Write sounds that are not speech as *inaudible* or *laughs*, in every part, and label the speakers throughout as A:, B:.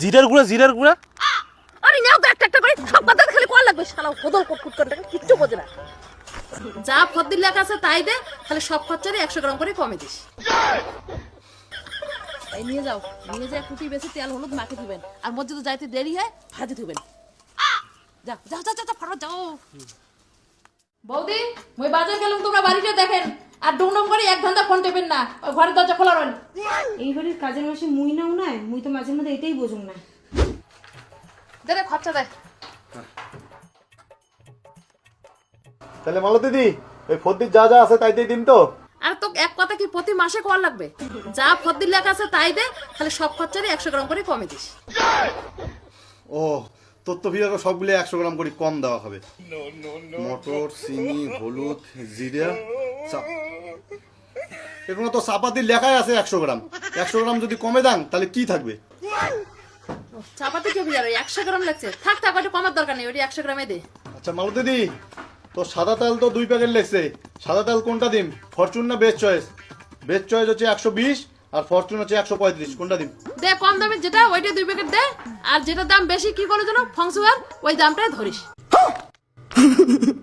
A: জিরার গুঁড়া জিরার গুঁড়া।
B: আরে নাও তো একটা একটা করে। সব কথা খালি কোয়া লাগবে, শালা হোদল কট কুট করে কিচ্ছু বোঝে না। যা ফদ্দির লেখা আছে তাই দে খালি সব খরচারে একশো গ্রাম করে কমে দিস। এই নিয়ে যাও, নিয়ে যা কুটি বেশি তেল, হলুদ মাখে দিবেন আর তো যাইতে দেরি হয়, ভাজি দিবেন যাও যাও যাও যাও ফটো যাও। বৌদি, মই বাজার গেলাম, তোমরা বাড়িতে দেখেন। আর ডুম ডুম করে এক ঘণ্টা ফোন টেপেন না ওই ঘরের দরজা খোলা রন
C: এই বাড়ির কাজের মাসে মুই নাও নাই মুই তো মাঝে মধ্যে এটাই বোঝুম না।
B: দে রে খরচা দে।
D: তাহলে মালো দিদি ওই ফদ্দির যা যা আছে তাই দিয়ে দিন তো।
B: আর তো এক কথা কি প্রতি মাসে কল লাগবে? যা ফদ্দির লেখা আছে তাই দে তাহলে সব খরচারই একশো গ্রাম করে কমে দিস।
D: ও তোর তো ভিড় সবগুলো একশো গ্রাম করে কম দেওয়া হবে। মটর চিনি হলুদ জিরা এখানে তো চাপাতির লেখাই আছে একশো গ্রাম। একশো গ্রাম যদি কমে দেন তাহলে কি থাকবে?
B: চাপাতি কে বিয়ার একশো গ্রাম লাগছে। থাক থাক ওটা কমার দরকার নেই ওটা একশো গ্রামে দে।
D: আচ্ছা মালো দিদি তো সাদা তেল তো দুই প্যাকেট লেগছে। সাদা তেল কোনটা দিন ফরচুন না বেস্ট চয়েস? বেস্ট চয়েস হচ্ছে একশো বিশ আর ফরচুন হচ্ছে একশো পঁয়ত্রিশ। কোনটা দিন
B: দে কম দামে যেটা ওইটা দুই প্যাকেট দে। আর যেটা দাম বেশি কি করে যেন? ফংসুয়ার ওই দামটাই ধরিস। *laughs*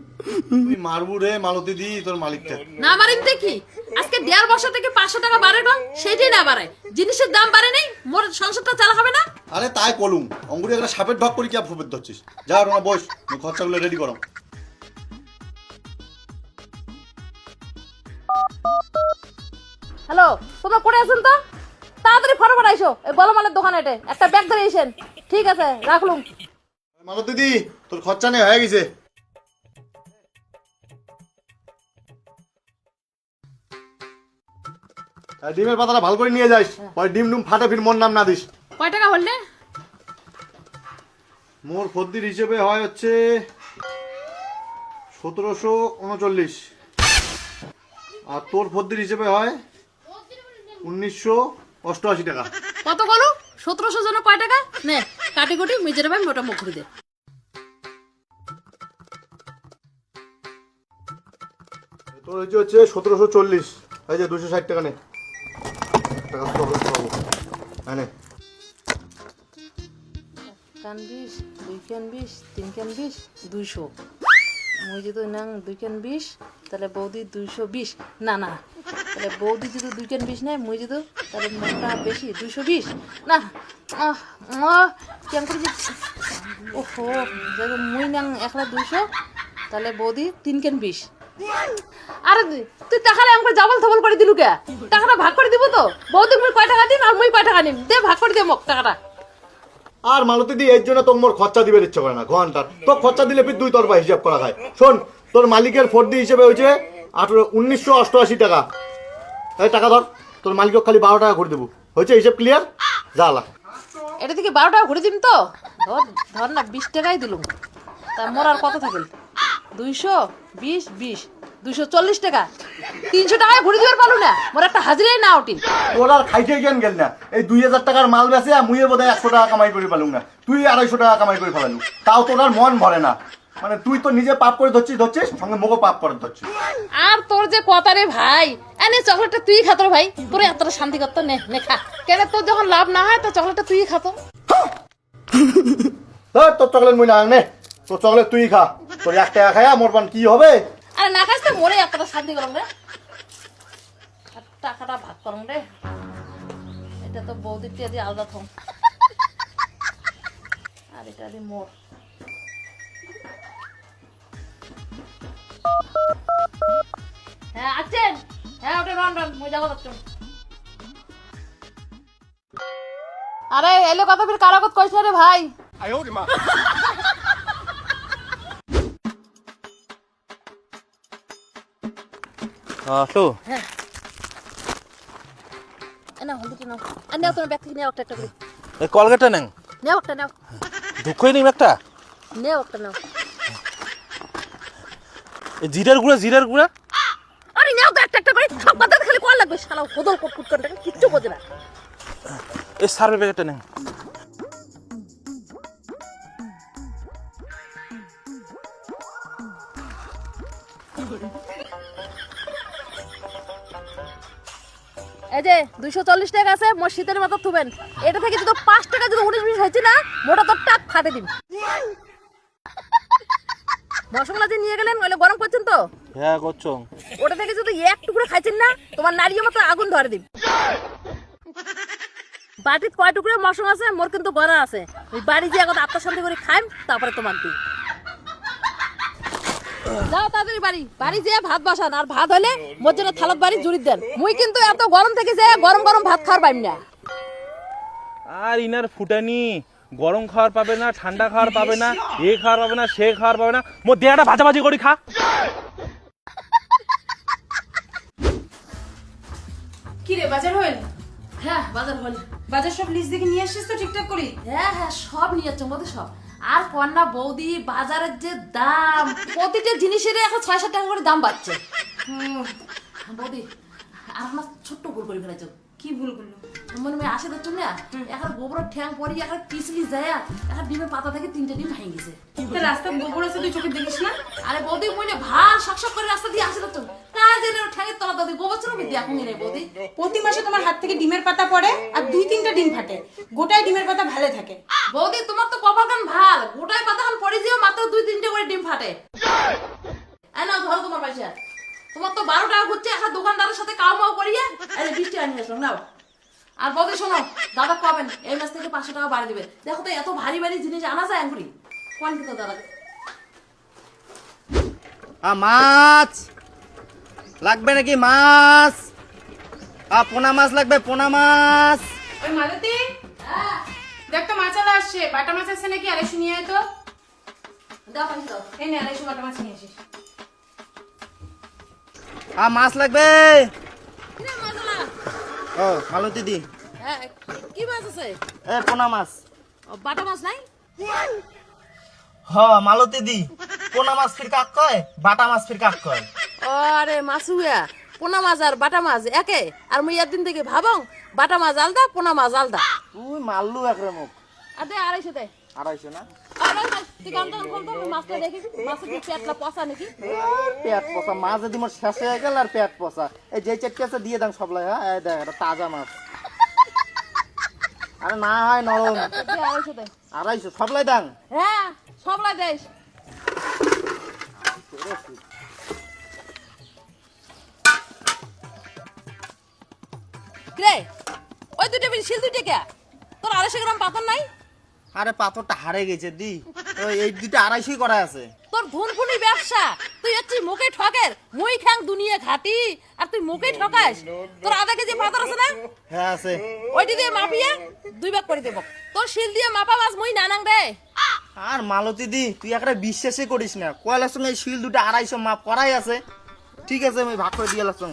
D: তুই মারবু রে মালতী দি তোর মালিকটা।
B: না মারিন কি আজকে দেড় বছর থেকে পাঁচশো টাকা বাড়ে সেটাই না বাড়ায়। জিনিসের দাম বাড়ে নেই মোর সংসারটা চালা হবে না?
D: আরে তাই কলুম। অঙ্গুরি একটা সাপের ঢক করে কি আর ফুপের ধরছিস? যা ওরা বস খরচাগুলো রেডি করো।
B: হ্যালো তোমরা করে আছেন তো? তাড়াতাড়ি ফটোফট আইসো এই বলমালের দোকানে এটে একটা ব্যাগ ধরে এসেন ঠিক আছে রাখলুম।
D: মালতী দিদি তোর খরচা নেই হয়ে গেছে। ডিমের পাতাটা ভালো করে নিয়ে যাস। পরে ডিম ডুম ফাটে ফির মন নাম না দিস।
B: কয় টাকা বললে
D: মোর ফদ্দির হিসেবে হয় হচ্ছে সতেরোশো উনচল্লিশ। আর তোর ফদ্দির হিসেবে হয় উনিশশো অষ্টআশি টাকা।
B: কত বলো? সতেরোশো জন কয় টাকা? নে কাটি কুটি মেজের ভাই মোটা মুখ দে।
D: তোর হচ্ছে হচ্ছে সতেরোশো চল্লিশ। এই যে দুশো ষাট টাকা নে।
B: কান বিশ দুই ক্যান বিশ তিন ক্যান বিশ দুইশো। মুই যদি নাং দুই ক্যান বিশ তাহলে বৌদি দুইশো বিশ না না। তাহলে বৌদি যদি দুই ক্যান বিশ নেয়, মুই যদি তাহলে মোটা বেশি দুইশো বিশ না কেমন করে ওহো যদি মুই নাং একলা দুইশো, তাহলে বৌদি তিন ক্যান বিশ আরে তুই টাকাটা আমাকে জবল থবল করে দিলু কে? টাকাটা ভাগ করে দিব তো? বৌদি মুই কয় টাকা দিন আর মুই কয় টাকা নিম? দে ভাগ করে দে মোক টাকাটা।
D: আর মালতী দি এর জন্য তোর মোর খরচা দিবে ইচ্ছে করে না ঘণ্টার। তোর খরচা দিলে ফির দুই তরফা হিসাব করা হয় শোন তোর মালিকের ফর্দি হিসেবে হয়েছে আঠারো উনিশশো অষ্টআশি টাকা। এই টাকা ধর। তোর মালিককে খালি বারো টাকা করে দেবো। হয়েছে হিসেব ক্লিয়ার জালা
B: এটা থেকে বারো টাকা ঘুরে দিম তো? ধর ধর না বিশ টাকাই দিলুম। তা মোর আর কত থাকিল দুইশো বিশ বিশ দুইশো চল্লিশ টাকা। তিনশো টাকায় ঘুরে দিবার পারু না। মোর একটা হাজিরাই না ওটি
D: তোর আর খাইতে জ্ঞান গেল না। এই দুই হাজার টাকার মাল বেচে মুইয়ে বোধ হয় একশো টাকা কামাই করে পেলুম না। তুই আড়াইশো টাকা কামাই করে ফেলালু। তাও তোর আর মন ভরে না। মানে তুই তো নিজে পাপ করে ধরছিস ধরছিস সঙ্গে মোগো পাপ করে ধরছিস।
B: আর তোর যে কথা রে ভাই এনে চকলেটটা তুই খাতো ভাই। তোর এতটা শান্তি করতো নে নে খা। কেন তোর যখন লাভ না হয় তো চকলেটটা তুই খাতো
D: তোর চকলেট মুই না নে তোর চকলেট তুই খা। তোর এক টাকা খায়া মোর পান কি হবে?
B: আরে না খাস তো মোরে এতটা শান্তি করম রে। টাকাটা ভাগ করম রে। এটা তো বৌদির টিয়া দিয়ে আলাদা থম। আর এটা দিয়ে মোর। হ্যাঁ আছেন হ্যাঁ ওটা রন রন মই যাব যাচ্ছ আরে এলো কথা ফির কারাগত কইছ রে ভাই।
A: আসো
B: না হলদিটা নাও। আর নেও তোমার ব্যাগ থেকে নেও একটা একটা করে।
A: এই কলগেটটা নেন।
B: নেও একটা নাও।
A: দুঃখই নেই একটা
B: নেও একটা নাও।
A: এই জিরার গুঁড়া জিরার গুঁড়া?
B: আরে নাও তো একটা একটা করে। সব কথা খালি কোয়া লাগবে শালা হোদল কট কুট করে কিচ্ছু বোঝে না।
A: এই সার্ভে প্যাকেটটা নেন।
B: এই যে দুইশো চল্লিশ টাকা আছে থুবেন। এটা থেকে যদি পাঁচ টাকা যদি উনিশ বিশ হয়েছে না মোটা টাক ফাটে দিন। যে নিয়ে গেলেন ওইলে গরম করছেন তো?
A: হ্যাঁ করছ।
B: ওটা থেকে যদি এক টুকরো খাইছেন না তোমার নারীর মতো আগুন ধরে দিন। বাটিত কয় টুকরো মশলা আছে মোর কিন্তু গড়া আছে। ওই বাড়ি যে এখন আত্মশান্তি করে খাইম তারপরে তোমার দিন। যাও তাড়াতাড়ি বাড়ি। বাড়ি যেয়ে ভাত বসান আর ভাত হলে মোর জন্য থালাত বাড়ি জুড়ি দেন। মুই কিন্তু এত গরম থেকে যে গরম গরম ভাত খাওয়ার পাইম না।
A: আর ইনার ফুটানি গরম খাওয়ার পাবে না ঠান্ডা খাওয়ার পাবে না এ খাওয়ার পাবে না সে খাওয়ার পাবে না। মোর দেহাটা ভাজাভাজি করে খা।
C: কি রে বাজার হইল
B: হ্যাঁ বাজার হল।
C: বাজার সব লিস্ট দেখে নিয়ে আসছিস তো ঠিকঠাক করি
B: হ্যাঁ হ্যাঁ সব নিয়ে যাচ্ছে মধ্যে সব? আর কন্যা বৌদি বাজারের যে দাম প্রতিটা জিনিসের এখন ছয় সাত টাকা করে দাম বাড়ছে। বৌদি আর আমার ছোট্ট ভুল করে ফেলেছ।
C: কি ভুল করল?
B: মনে মনে আসে দেখছ না এখন গোবরের ঠ্যাং পরি এখন পিছলি যায় এখন ডিমের পাতা থেকে তিনটে ডিম ভেঙে গেছে।
C: রাস্তা গোবর আছে তুই চোখে দেখিস না?
B: আরে বৌদি মনে ভালো শকশক করে রাস্তা দিয়ে আসে দেখছ কাজ ঠ্যাঙের তলা দাদি গোবর বিদ্যা এখন নেই বৌদি
C: প্রতি মাসে তোমার হাত থেকে ডিমের পাতা পড়ে আর দুই তিনটা ডিম ফাটে। গোটায় ডিমের পাতা ভালো থাকে।
B: বৌদি তোমার তো কপাল ভালো। গোটায় পাতা খান পড়ে যেও মাত্র দুই তিনটে করে ডিম ফাটে। এই ধরো তোমার পয়সা তোমার তো বারো টাকা ঘুরছে একটা দোকানদারের সাথে কাউ মাও করিয়ে এই বৃষ্টি আনিয়ে আসলাম নাও। আর বৌদি শোনো দাদা কবেন? এই মাস থেকে পাঁচশো টাকা বাড়ি দিবে। দেখো তো এত ভারী ভারী জিনিস আনা যায় আঙ্গুরি। কোন কিন্তু দাদা
E: মাছ! লাগবে নাকি মাছ? আ পোনা মাছ লাগবে পোনা মাছ।
C: ওই মালতী? দেখ তো মাছালা আসছে বাটা মাছ আসছে নাকি আড়াইশো নিয়ে আয় তো।
B: দাও
C: এই নে বাটা মাছ নিয়ে আসিস।
E: আ মাছ লাগবে। ও মালতী দি।
B: হ্যাঁ কি মাছ আছে?
E: এ পোনা মাছ।
B: ও, বাটা মাছ নাই?
E: হ মালতী দি। পোনা মাছ ফির কাক কয় বাটা মাছ ফির কাক কয়।
B: আরে মাছুয়া পোনা মাছ আর বাটা মাছ একে? আর মুই একদিন থেকে ভাবং বাটা মাছ আলদা পোনা মাছ আলদা।
E: তুই মারলু একরে মুখ।
B: আর দে আড়াইশো দে।
E: আড়াইশো না? পেট পচা মাছ যদি মোর শেষ হয়ে গেল আর পেট পচা। এই যে চেটকে আছে দিয়ে দাম হ্যাঁ? এই দেখ এটা তাজা মাছ। আরে না হয় নরম।
B: দে আড়াইশো দে।
E: আড়াইশো সব দাম
B: হ্যাঁ সবলাই রে ওই দুটো বিল শিল দুইটা কে? তোর আড়াইশো গ্রাম পাথর নাই?
E: আরে পাথরটা হারে গেছে দি। ওই এই দুইটা আড়াইশোই করা আছে।
B: তোর ধুনফুনি ব্যবসা। তুই হচ্ছি মুখে ঠকের। মুই খাং দুনিয়া ঘাটি আর তুই মুখে ঠকাস। তোর আধা কেজি পাথর আছে না?
E: হ্যাঁ আছে।
B: ওইটি দিয়ে মাপিয়ে দুই ভাগ করে দেব। তোর শিল দিয়ে মাপা মাছ মুই নানাং রে
E: আর মালতী দি তুই একটা বিশ্বাসই করিস না। কয়লার সঙ্গে এই শিল দুটো আড়াইশো মাপ করাই আছে। ঠিক আছে আমি ভাগ করে দিয়ে লাগলাম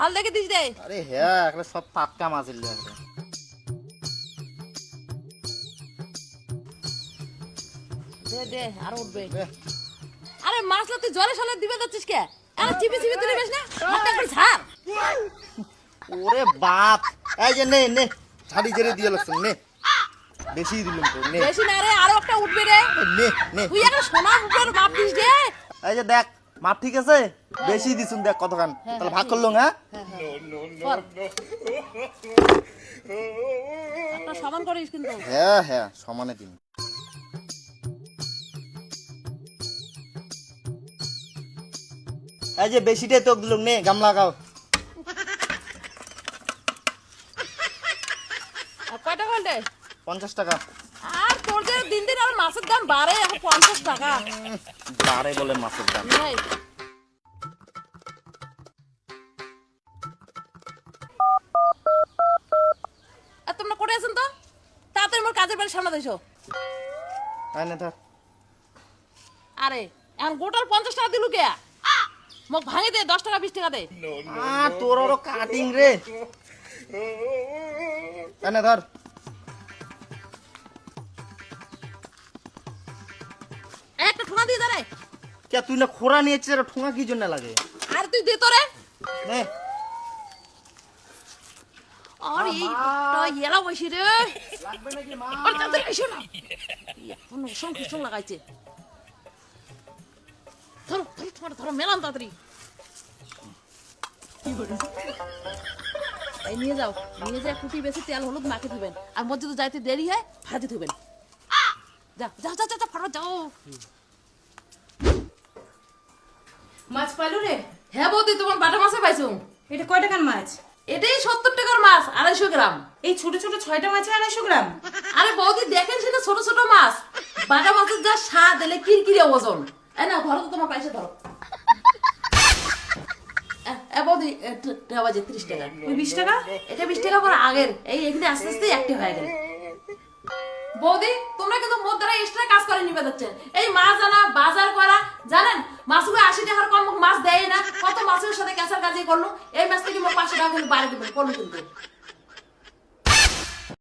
B: ভালো দেখে দিস রে।
E: আরে হ্যাঁ একটা সব টাটকা মাছ এলি
B: দে দে আর উঠবে। আরে মাছলা তুই জলে সলে দিবে যাচ্ছিস কে? আরে চিপি চিপি তুলে বেশ না? হাতটা করে ছাড়
E: ওরে বাপ। এই যে নে নে। ঝাড়ি ঝেড়ে দিয়ে লাগছেন নে। বেশি দিলাম তো নে।
B: বেশি না রে আরও একটা উঠবে রে।
E: নে নে।
B: তুই একটা সোনা মুখের মাপ দিস রে।
E: এই যে দেখ মাপ ঠিক আছে? বেশি দিছুন দেখ কতখান। তাহলে ভাগ করল হ্যাঁ?
B: সমান করিস কিন্তু।
E: হ্যাঁ হ্যাঁ সমানে দিন। এই যে বেশিটাই তোক দিলাম নে গাম লাগাও।
B: আর কয়টা ঘন্টে
E: পঞ্চাশ টাকা
B: আর তোর যে দিন দিন আর মাছের দাম বাড়ে এখন পঞ্চাশ টাকা।
E: বারে বলে মাছের দাম।
B: নেই আর তোমরা করে আছেন তো? তাড়াতাড়ি মোর কাজের বাড়ি সামনে দিছো
E: আয় না ধর
B: আরে এখন গোটার পঞ্চাশ টাকা দিলু কে? মোক ভাঙে দে দশ টাকা বিশ টাকা দে।
E: তোর কাটিং রে। আয় না ধর।
B: ঠোঙা দিয়ে
E: কে তুই না খোরা নিয়েছিস আর ঠোঙা কি জন্য লাগে?
B: আর তুই দে তোরে।
E: নে।
B: আর এই তো এলা বসি রে। আর তাড়াতাড়ি এসো না। এখন লাগাইছে। ধরো ধরো তোমার ধরো মেলাম তাড়াতাড়ি। এই নিয়ে যাও নিয়ে যায় কুটি বেশি তেল হলুদ মাখে দিবেন আর মধ্যে যদি যাইতে দেরি হয় ভাজি দিবেন যাও যাও যাও যাও ফটো যাও। মাছ পাইলো রে? হ্যাঁ বৌদি তোমার বাটা মাছে পাইছো।
C: এটা কয় টাকার মাছ?
B: এটাই সত্তর টাকার মাছ আড়াইশো গ্রাম।
C: এই ছোট ছোট ছয়টা মাছে আড়াইশো গ্রাম?
B: আরে বৌদি দেখেন সেটা ছোট ছোট মাছ। বাটা মাছের যা স্বাদ এলে কিরকিরে ওজন। এই না ধরো তো তোমার পয়সা ধরো। এ- এ বৌদি টাকা বাজে ত্রিশ টাকা।
C: ওই বিশ টাকা?
B: এটা বিশ টাকা পর আগের। এই এখানে আস্তে আস্তে অ্যাক্টিভ হয়ে গেল। বৌদি তোমরা কিন্তু মুদ্রা এক্সট্রা কাজ করে নিবে যাচ্ছেন এই মাছ আনা, বাজার করা, জানেন? মাছগুলো আশি টাকার কম মাছ দেয় না। কত মাছের সাথে ক্যাঁচার কাজই করল? এই মাছ থেকে মোর পাঁচশো টাকা কিন্তু বাইরে দিবেন, করল কিন্তু।